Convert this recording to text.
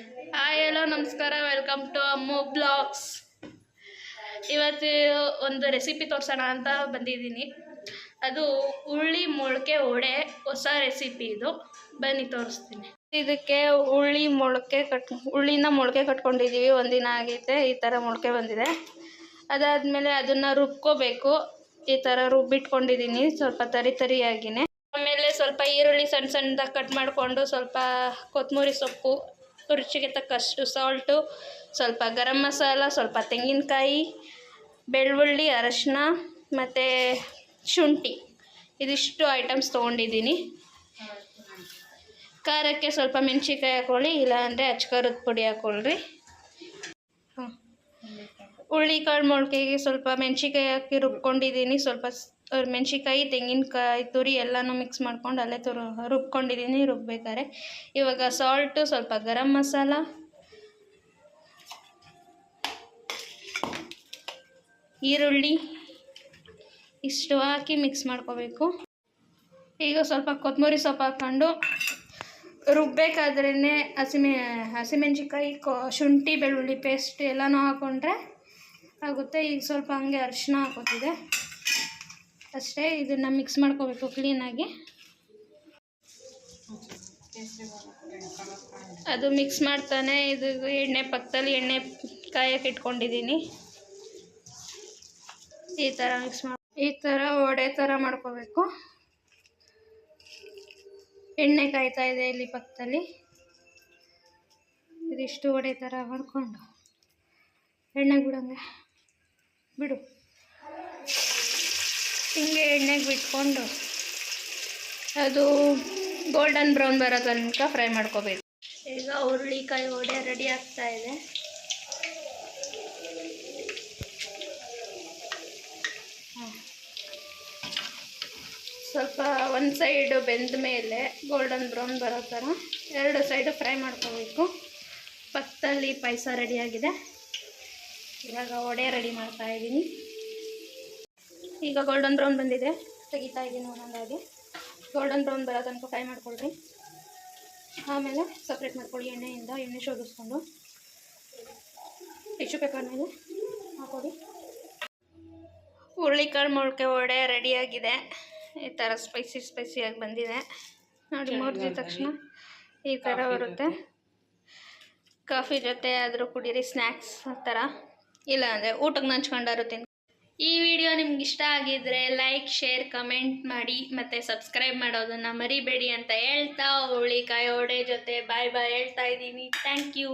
Hi, hello, ನಮಸ್ಕಾರ. Welcome to Ammu blogs ಇವತ್ತು ಒಂದು ರೆಸಿಪಿ ತೋರಿಸೋಣ ಅಂತ ಬಂದಿದ್ದೀನಿ. ಅದು ಹುಳಿ ಮೊಳಕೆ ವಡೆ, ಹೊಸ ರೆಸಿಪಿ ಇದು. ಬನ್ನಿ, ತೋರಿಸ್ತೀನಿ. ಇದಕ್ಕೆ ಹುಳಿ ಮೊಳಕೆ ಕಟ್, ಹುಳಿನ ಮೊಳಕೆ ಕಟ್ಕೊಂಡಿದ್ದೀವಿ ಒಂದಿನ ಆಗೈತೆ, ಈ ಥರ ಮೊಳಕೆ ಬಂದಿದೆ. ಅದಾದಮೇಲೆ ಅದನ್ನು ರುಬ್ಕೋಬೇಕು. ಈ ಥರ ರುಬ್ಬಿಟ್ಕೊಂಡಿದ್ದೀನಿ ಸ್ವಲ್ಪ ತರಿ ತರಿಯಾಗಿನೇ. ಆಮೇಲೆ ಸ್ವಲ್ಪ ಈರುಳ್ಳಿ ಸಣ್ಣ ಸಣ್ಣದಾಗಿ ಕಟ್ ಮಾಡಿಕೊಂಡು ಸ್ವಲ್ಪ ಕೊತ್ತಂಬರಿ ಸೊಪ್ಪು ರುಚಿಗೆ ತಕ್ಕಷ್ಟು ಸಾಲ್ಟು ಸ್ವಲ್ಪ ಗರಂ ಮಸಾಲ, ಸ್ವಲ್ಪ ತೆಂಗಿನಕಾಯಿ, ಬೆಳ್ಳುಳ್ಳಿ, ಅರಶಿನ ಮತ್ತು ಶುಂಠಿ. ಇದಿಷ್ಟು ಐಟಮ್ಸ್ ತೊಗೊಂಡಿದ್ದೀನಿ. ಖಾರಕ್ಕೆ ಸ್ವಲ್ಪ ಮೆಣಸಿಕಾಯಿ ಹಾಕೊಳ್ಳಿ, ಇಲ್ಲಾಂದರೆ ಅಚ್ಕರದ ಪುಡಿ ಹಾಕ್ಕೊಳ್ರಿ ಹಾಂ. ಹುಳ್ಳಿಕಾಳು ಮೊಳಕೆಗೆ ಸ್ವಲ್ಪ ಮೆಣಸಿಕಾಯಿ ಹಾಕಿ ರುಬ್ಕೊಂಡಿದ್ದೀನಿ, ಸ್ವಲ್ಪ ಮೆಣಸಿನ್ಕಾಯಿ, ತೆಂಗಿನಕಾಯಿ ತುರಿ ಎಲ್ಲನೂ ಮಿಕ್ಸ್ ಮಾಡ್ಕೊಂಡು ಅಲ್ಲೇ ತುರು ರುಬ್ಕೊಂಡಿದ್ದೀನಿ ರುಬ್ಬೇಕಾದ್ರೆ ಇವಾಗ ಸಾಲ್ಟು ಸ್ವಲ್ಪ ಗರಂ ಮಸಾಲ. ಈರುಳ್ಳಿ ಇಷ್ಟು ಹಾಕಿ ಮಿಕ್ಸ್ ಮಾಡ್ಕೋಬೇಕು. ಈಗ ಸ್ವಲ್ಪ ಕೊತ್ತಂಬರಿ ಸೊಪ್ಪು ಹಾಕ್ಕೊಂಡು ರುಬ್ಬೇಕಾದ್ರೇ ಹಸಿಮೆ, ಹಸಿಮೆಣ್ಸಿನ್ಕಾಯಿ, ಕೊ, ಶುಂಠಿ, ಬೆಳ್ಳುಳ್ಳಿ ಪೇಸ್ಟ್ ಎಲ್ಲನೂ ಹಾಕ್ಕೊಂಡ್ರೆ ಆಗುತ್ತೆ. ಈಗ ಸ್ವಲ್ಪ ಹಂಗೆ ಅರಿಶಿನ ಹಾಕೋತಿದೆ. ಅಷ್ಟೇ ಇದನ್ನು ಮಿಕ್ಸ್ ಮಾಡ್ಕೋಬೇಕು ಕ್ಲೀನಾಗಿ ಅದು ಮಿಕ್ಸ್ ಮಾಡ್ತಾನೆ, ಇದು ಎಣ್ಣೆ ಪಕ್ಕದಲ್ಲಿ ಎಣ್ಣೆ ಕಾಯಕ್ಕೆ ಇಟ್ಕೊಂಡಿದ್ದೀನಿ. ಈ ಥರ ಮಿಕ್ಸ್ ಮಾಡಿ, ಈ ಥರ ವಡೆ ಥರ ಮಾಡ್ಕೋಬೇಕು. ಎಣ್ಣೆ ಕಾಯ್ತಾ ಇದೆ ಇಲ್ಲಿ ಪಕ್ಕದಲ್ಲಿ. ಇದಿಷ್ಟು ವಡೆ ಥರ ಮಾಡಿಕೊಂಡು. ಎಣ್ಣೆ ಬಿಡಂಗೆ ಬಿಡು. ಹಿಂಗೆ ಎಣ್ಣೆಗೆ ಬಿಟ್ಕೊಂಡು ಅದು ಗೋಲ್ಡನ್ ಬ್ರೌನ್ ಬರೋ ತನಕ ಫ್ರೈ ಮಾಡ್ಕೋಬೇಕು. ಈಗ ಹುರುಳಿಕಾಯಿ ವಡೆ ರೆಡಿ ಆಗ್ತಾ ಇದೆ. ಹಾಂ. ಸ್ವಲ್ಪ ಒಂದು ಸೈಡು ಬೆಂದ ಮೇಲೆ ಗೋಲ್ಡನ್ ಬ್ರೌನ್ ಬರೋ ಥರ ಎರಡು ಸೈಡು ಫ್ರೈ ಮಾಡ್ಕೋಬೇಕು. ಪಕ್ಕದಲ್ಲಿ ಪಾಯಸ ರೆಡಿಯಾಗಿದೆ ಇವಾಗ ವಡೆ ರೆಡಿ ಮಾಡ್ತಾ ಇದ್ದೀನಿ. ಈಗ ಗೋಲ್ಡನ್ ಬ್ರೌನ್ ಬಂದಿದೆ. ತೆಗಿತಾ ಇದ್ದೀನಿ ಒಂದೊಂದಾಗಿ ಗೋಲ್ಡನ್ ಬ್ರೌನ್ ಬರೋ ತನಕ ಫ್ರೈ ಮಾಡ್ಕೊಳ್ರಿ. ಆಮೇಲೆ ಸಪ್ರೇಟ್ ಮಾಡ್ಕೊಳ್ಳಿ ಎಣ್ಣೆಯಿಂದ ಎಣ್ಣೆ ಶೋಧಿಸ್ಕೊಂಡು. ಟಿಶ್ಯೂ ಪೇಪರ್ ಮೇಲೆ ಹಾಕೊಳ್ಳಿ ಹುರುಳಿಕಾಳು ಮೊಳಕೆ ವಡೆ ರೆಡಿಯಾಗಿದೆ ಈ ಥರ ಸ್ಪೈಸಿ ಸ್ಪೈಸಿಯಾಗಿ ಬಂದಿದೆ. ನೋಡಿ ಮುರಿದ ತಕ್ಷಣ ಈ ಥರ ಬರುತ್ತೆ. ಕಾಫಿ ಜೊತೆ ಆದರೂ ಕುಡೀರಿ ಸ್ನ್ಯಾಕ್ಸ್ ಆ ಥರ ಇಲ್ಲ ಅಂದರೆ ಊಟಕ್ಕೆ ನಂಚ್ಕೊಂಡಾರು ತಿನ್ ಈ ವಿಡಿಯೋ ನಿಮ್ಗೆ ಇಷ್ಟ ಆಗಿದ್ರೆ ಲೈಕ್ ಶೇರ್ ಕಮೆಂಟ್ ಮಾಡಿ ಮತ್ತೆ ಸಬ್ಸ್ಕ್ರೈಬ್ ಮಾಡೋದನ್ನ ಮರಿಬೇಡಿ ಅಂತ ಹೇಳ್ತಾ ಹುಳಿ ಕಾಯೋಡೆ ಜೊತೆ. ಬಾಯ್ ಬಾಯ್ ಹೇಳ್ತಾ ಇದ್ದೀನಿ. Thank you